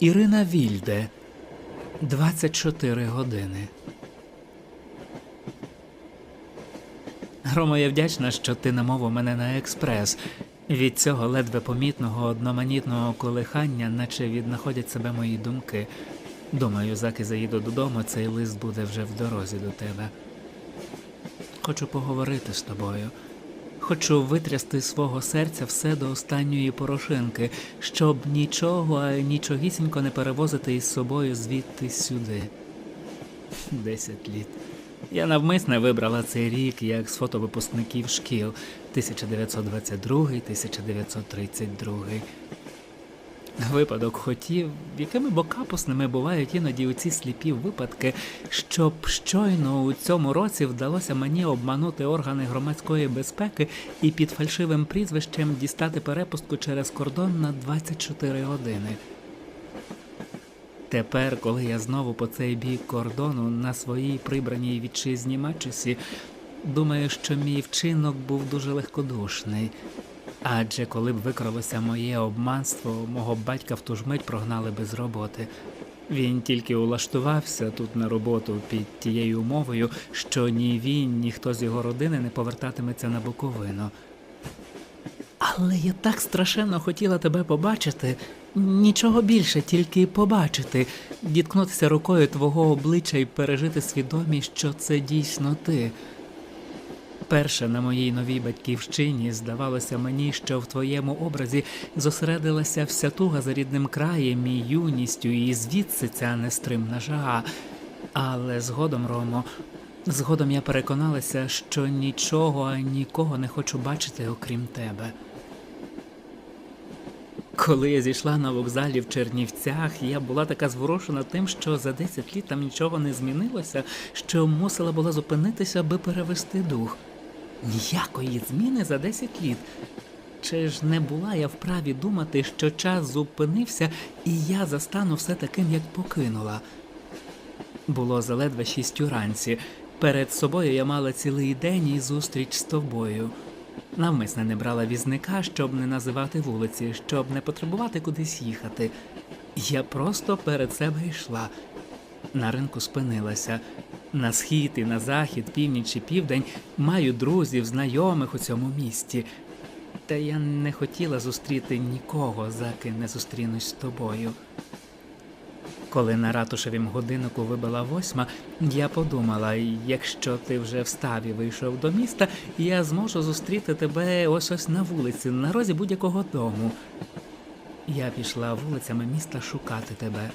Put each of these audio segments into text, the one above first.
Ірина Вільде 24 години. Ромо, я вдячна, що ти намовив мене на експрес. Від цього ледве помітного одноманітного колихання, наче віднаходять себе мої думки. Думаю, заки заїду додому, цей лист буде вже в дорозі до тебе. Хочу поговорити з тобою. Хочу витрясти свого серця все до останньої порошинки, щоб нічого, а нічогісінько не перевозити із собою звідти сюди. Десять літ. Я навмисне вибрала цей рік як з фотовипускників шкіл 1922-1932. Випадок хотів, якими бо капусними бувають іноді у ці сліпі випадки, щоб щойно у цьому році вдалося мені обманути органи громадської безпеки і під фальшивим прізвищем дістати перепустку через кордон на 24 години. Тепер, коли я знову по цей бік кордону на своїй прибраній вітчизні Мачусі, думаю, що мій вчинок був дуже легкодушний. Адже коли б викралося моє обманство, мого батька в ту ж мить прогнали без роботи. Він тільки улаштувався тут на роботу під тією умовою, що ні він, ні хто з його родини не повертатиметься на Буковину. Але я так страшенно хотіла тебе побачити. Нічого більше, тільки побачити, діткнутися рукою твого обличчя і пережити свідомість, що це дійсно ти. Перше на моїй новій батьківщині здавалося мені, що в твоєму образі зосередилася вся туга за рідним краєм і юністю, і звідси ця нестримна жага. Але згодом, Ромо, згодом я переконалася, що нічого нікого не хочу бачити, окрім тебе. Коли я зійшла на вокзалі в Чернівцях, я була така зворушена тим, що за 10 літ там нічого не змінилося, що мусила була зупинитися, аби перевести дух. Ніякої зміни за 10 літ. Чи ж не була я вправі думати, що час зупинився, і я застану все таким, як покинула? Було заледве шість уранці. Перед собою я мала цілий день і зустріч з тобою. Навмисне не брала візника, щоб не називати вулиці, щоб не потребувати кудись їхати. Я просто перед себе йшла. На ринку спинилася. На схід і на захід, північ і південь маю друзів, знайомих у цьому місті. Та я не хотіла зустріти нікого, заки не зустрінусь з тобою. Коли на ратушевім годиннику вибила восьма, я подумала, якщо ти вже встав і вийшов до міста, я зможу зустріти тебе ось ось на вулиці, на розі будь-якого дому. Я пішла вулицями міста шукати тебе.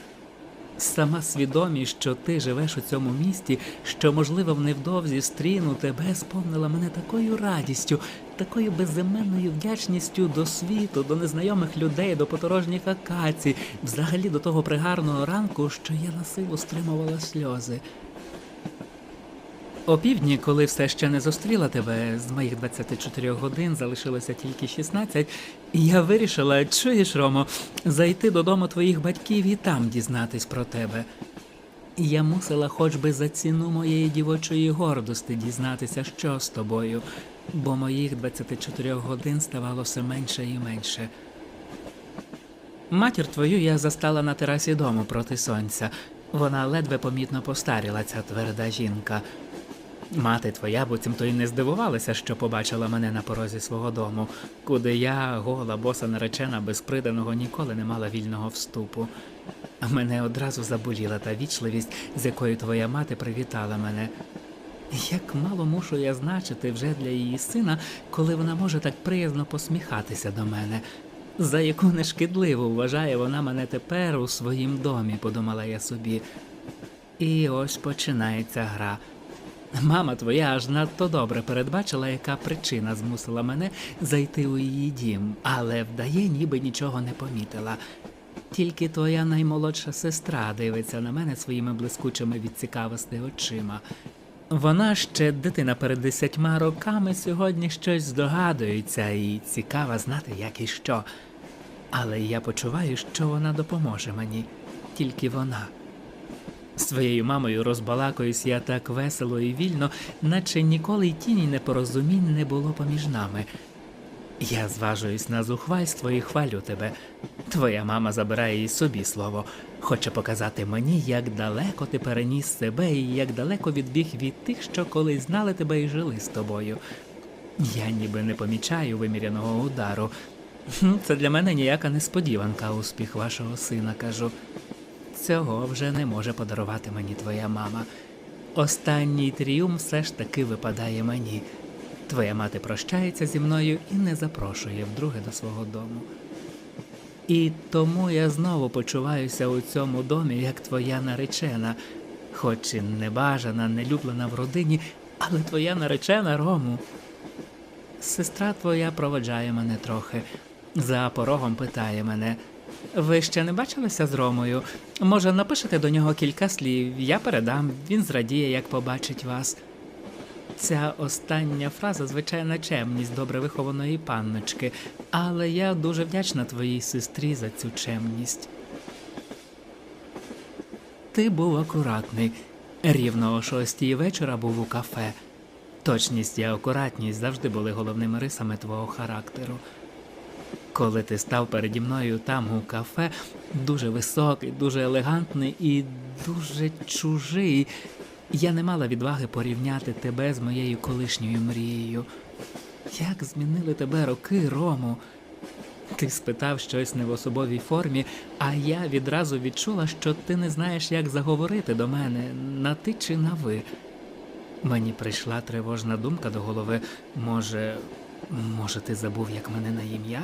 Сама свідомість, що ти живеш у цьому місті, що, можливо, невдовзі стріну тебе, сповнила мене такою радістю, такою безіменною вдячністю до світу, до незнайомих людей, до подорожніх акацій, взагалі до того пригарного ранку, що я на силу стримувала сльози. О півдні, коли все ще не зустріла тебе, з моїх 24 годин залишилося тільки 16, і я вирішила, чуєш, Ромо, зайти додому твоїх батьків і там дізнатись про тебе. Я мусила хоч би за ціну моєї дівочої гордості дізнатися, що з тобою, бо моїх 24 годин ставало все менше і менше. Матір твою я застала на терасі дому проти сонця. Вона ледве помітно постаріла, ця тверда жінка. Мати твоя буцімто й не здивувалася, що побачила мене на порозі свого дому, куди я, гола, боса наречена, без приданого ніколи не мала вільного вступу. Мене одразу заболіла та вічливість, з якою твоя мати привітала мене. Як мало мушу я значити вже для її сина, коли вона може так приязно посміхатися до мене. За яку нешкідливу вважає вона мене тепер у своїм домі, подумала я собі. І ось починається гра. Мама твоя аж надто добре передбачила, яка причина змусила мене зайти у її дім, але вдає, ніби нічого не помітила. Тільки твоя наймолодша сестра дивиться на мене своїми блискучими від цікавості очима. Вона ще дитина перед десятьма роками сьогодні щось здогадується і цікава знати, як і що. Але я почуваю, що вона допоможе мені, тільки вона. Своєю мамою розбалакуюсь я так весело і вільно, наче ніколи й тіні непорозумінь не було поміж нами. Я зважуюсь на зухвальство і хвалю тебе. Твоя мама забирає і собі слово, хоче показати мені, як далеко ти переніс себе і як далеко відбіг від тих, що колись знали тебе і жили з тобою. Я ніби не помічаю виміряного удару. Це для мене ніяка несподіванка, успіх вашого сина, кажу. Цього вже не може подарувати мені твоя мама. Останній тріумф все ж таки випадає мені. Твоя мати прощається зі мною і не запрошує вдруге до свого дому. І тому я знову почуваюся у цьому домі, як твоя наречена, хоч і небажана, нелюблена в родині, але твоя наречена Рому. Сестра твоя проводжає мене трохи. За порогом питає мене. Ви ще не бачилися з Ромою? Може, напишете до нього кілька слів, я передам, він зрадіє, як побачить вас. Ця остання фраза звичайна чемність добре вихованої панночки, але я дуже вдячна твоїй сестрі за цю чемність. Ти був акуратний. Рівно о шостій вечора був у кафе. Точність і акуратність завжди були головними рисами твого характеру. Коли ти став переді мною там у кафе, дуже високий, дуже елегантний і дуже чужий, я не мала відваги порівняти тебе з моєю колишньою мрією. Як змінили тебе роки, Рому? Ти спитав щось не в особовій формі, а я відразу відчула, що ти не знаєш, як заговорити до мене на ти чи на ви. Мені прийшла тривожна думка до голови. Може, може, ти забув, як мене на ім'я?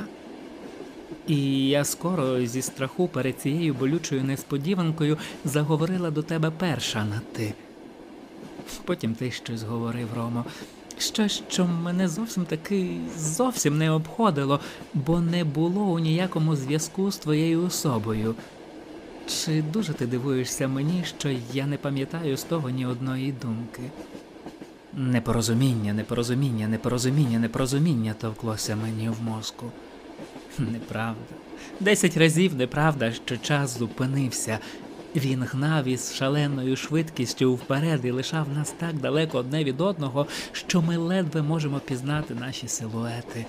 І я скоро зі страху перед цією болючою несподіванкою заговорила до тебе перша на ти. Потім ти щось говорив, Ромо. Щось, що мене зовсім таки зовсім не обходило, бо не було у ніякому зв'язку з твоєю особою. Чи дуже ти дивуєшся мені, що я не пам'ятаю з того ні одної думки? Непорозуміння, непорозуміння, непорозуміння, непорозуміння товклося мені в мозку. Неправда. Десять разів неправда, що час зупинився. Він гнав із шаленою швидкістю вперед і лишав нас так далеко одне від одного, що ми ледве можемо пізнати наші силуети.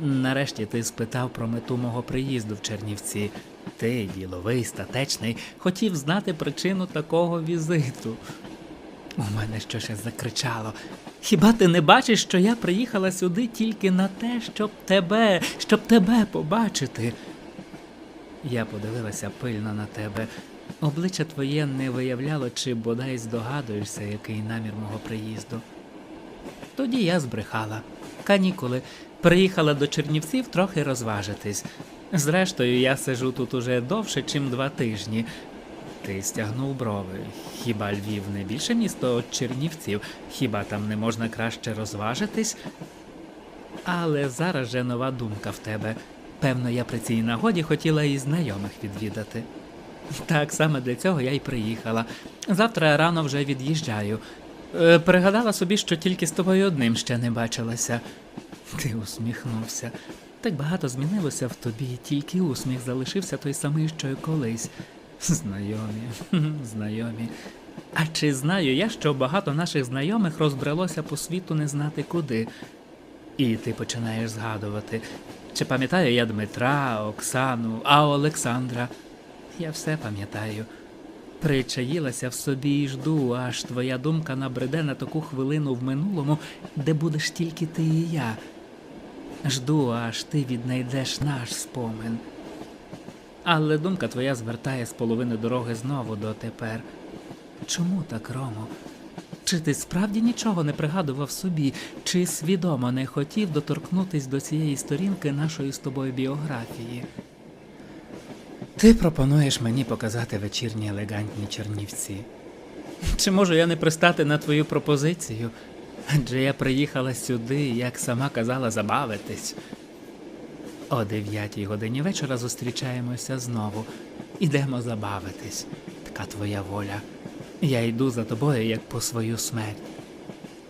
Нарешті ти спитав про мету мого приїзду в Чернівці. Ти, діловий, статечний, хотів знати причину такого візиту. У мене щось закричало. Хіба ти не бачиш, що я приїхала сюди тільки на те, щоб тебе, щоб тебе побачити? Я подивилася пильно на тебе. Обличчя твоє не виявляло, чи бодай здогадуєшся, який намір мого приїзду. Тоді я збрехала. Канікули. Приїхала до Чернівців трохи розважитись. Зрештою, я сижу тут уже довше, чим два тижні. Ти стягнув брови. Хіба Львів не більше місто від Чернівців? Хіба там не можна краще розважитись? Але зараз же нова думка в тебе. Певно, я при цій нагоді хотіла і знайомих відвідати. Так саме для цього я й приїхала. Завтра рано вже від'їжджаю. Е, пригадала собі, що тільки з тобою одним ще не бачилася. Ти усміхнувся. Так багато змінилося в тобі, тільки усміх залишився той самий, що й колись. Знайомі, знайомі. А чи знаю я, що багато наших знайомих розбрелося по світу не знати куди? І ти починаєш згадувати, чи пам'ятаю я Дмитра, Оксану, а Олександра? Я все пам'ятаю. Причаїлася в собі і жду, аж твоя думка набреде на таку хвилину в минулому, де будеш тільки ти і я. Жду, аж ти віднайдеш наш спомин. Але думка твоя звертає з половини дороги знову до тепер. Чому так, Ромо? Чи ти справді нічого не пригадував собі, чи свідомо не хотів доторкнутись до цієї сторінки нашої з тобою біографії? Ти пропонуєш мені показати вечірні елегантні чернівці. Чи можу я не пристати на твою пропозицію? Адже я приїхала сюди, як сама казала, забавитись. О дев'ятій годині вечора зустрічаємося знову. Ідемо забавитись. Така твоя воля. Я йду за тобою, як по свою смерть.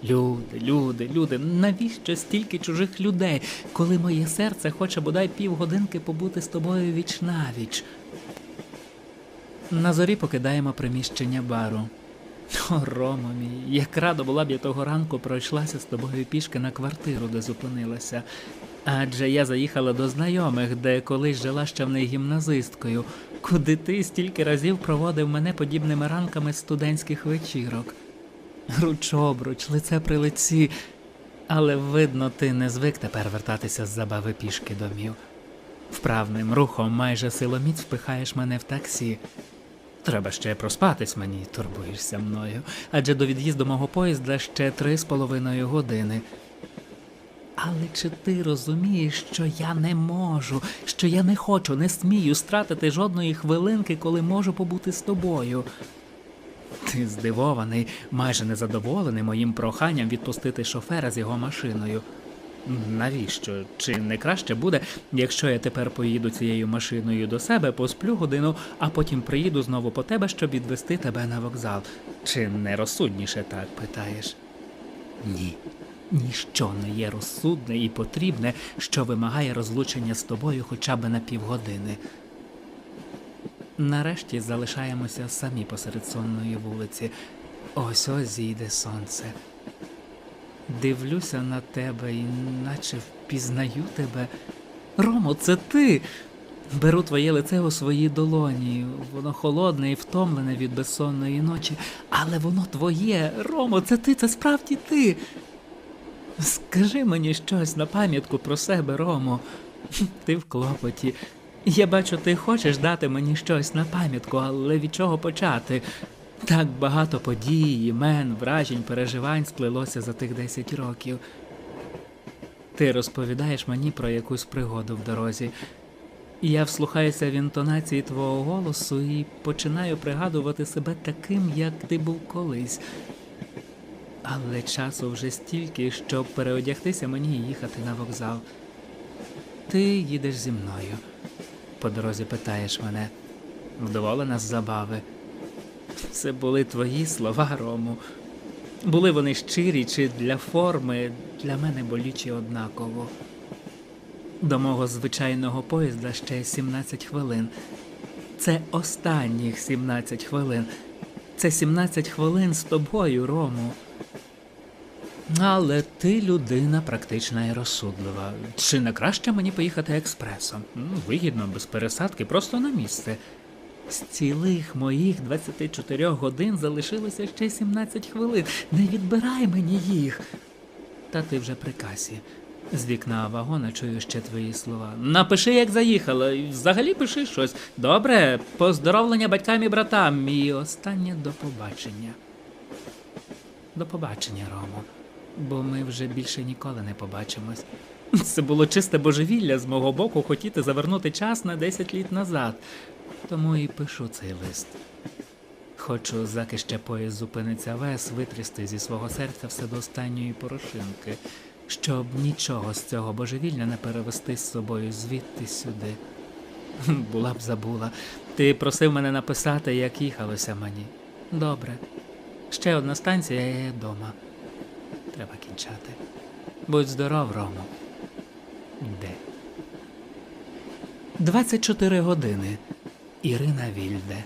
Люди, люди, люди, навіщо стільки чужих людей, коли моє серце хоче бодай півгодинки побути з тобою віч навіч? На зорі покидаємо приміщення бару. О, Ромо мій, як радо була б я того ранку пройшлася з тобою пішки на квартиру, де зупинилася. Адже я заїхала до знайомих, де колись жила ще в них гімназисткою, куди ти стільки разів проводив мене подібними ранками студентських вечірок. Руч обруч, лице при лиці. Але видно, ти не звик тепер вертатися з забави пішки домів. Вправним рухом майже силоміць впихаєш мене в таксі. Треба ще проспатись мені, турбуєшся мною, адже до від'їзду мого поїзда ще три з половиною години. Але чи ти розумієш, що я не можу, що я не хочу, не смію стратити жодної хвилинки, коли можу побути з тобою? Ти здивований, майже незадоволений моїм проханням відпустити шофера з його машиною. Навіщо? Чи не краще буде, якщо я тепер поїду цією машиною до себе, посплю годину, а потім приїду знову по тебе, щоб відвести тебе на вокзал? Чи не розсудніше так питаєш? Ні. Ніщо не є розсудне і потрібне, що вимагає розлучення з тобою хоча б на півгодини. Нарешті залишаємося самі посеред сонної вулиці. Ось ось зійде сонце. Дивлюся на тебе і наче впізнаю тебе. Ромо, це ти. Беру твоє лице у свої долоні. Воно холодне і втомлене від безсонної ночі, але воно твоє. Ромо, це ти, це справді ти. Скажи мені щось на пам'ятку про себе, Ромо. Ти в клопоті. Я бачу, ти хочеш дати мені щось на пам'ятку, але від чого почати? Так багато подій, імен, вражень, переживань сплелося за тих 10 років. Ти розповідаєш мені про якусь пригоду в дорозі. Я вслухаюся в інтонації твого голосу і починаю пригадувати себе таким, як ти був колись. Але часу вже стільки, щоб переодягтися мені і їхати на вокзал. Ти їдеш зі мною. По дорозі питаєш мене, вдоволена з забави. Це були твої слова, Рому. Були вони щирі чи для форми, для мене болючі однаково. До мого звичайного поїзда ще 17 хвилин. Це останніх 17 хвилин. Це 17 хвилин з тобою, Рому. Але ти людина практична і розсудлива. Чи не краще мені поїхати експресом? Ну, Вигідно, без пересадки, просто на місце. З цілих моїх 24 годин залишилося ще 17 хвилин. Не відбирай мені їх. Та ти вже при касі. З вікна вагона чую ще твої слова. Напиши, як заїхала, взагалі пиши щось. Добре, поздоровлення батькам і братам. І останнє до побачення. До побачення, Ромо. Бо ми вже більше ніколи не побачимось. Це було чисте божевілля з мого боку хотіти завернути час на 10 літ назад. Тому і пишу цей лист. Хочу, заки ще поїзд зупиниться вес, витрясти зі свого серця все до останньої порошинки, щоб нічого з цього божевілля не перевести з собою звідти сюди. Була б забула. Ти просив мене написати, як їхалося мені. Добре. Ще одна станція, я є вдома. Треба кінчати. Будь здоров, Ромо. Де? 24 години. Ірина Вільде.